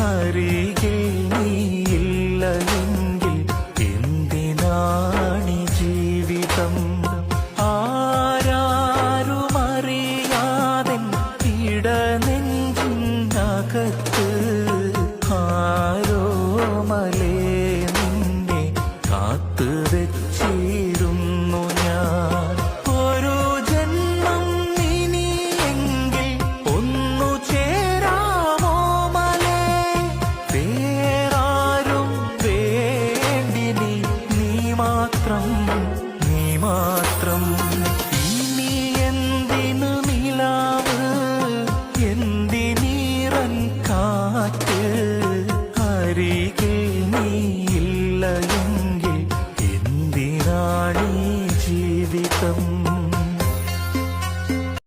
അരികിൽ നീയില്ലെങ്കിൽ എന്തിനാണി ജീവിതം? ആരാരുമറിയാതെ ഇടനെഞ്ചിനകത്ത് ആരോ മലേ നിന്നെ കാത്തു കാത്തുവെച്ചീ. മാത്രം. നീ മാത്രം. ഇനി എന്തിനു നിലാവ്? എന്തിനീറൻ കാറ്റ്? അരികിൽ നീയില്ല എങ്കിൽ എന്തിനാണീ ജീവിതം?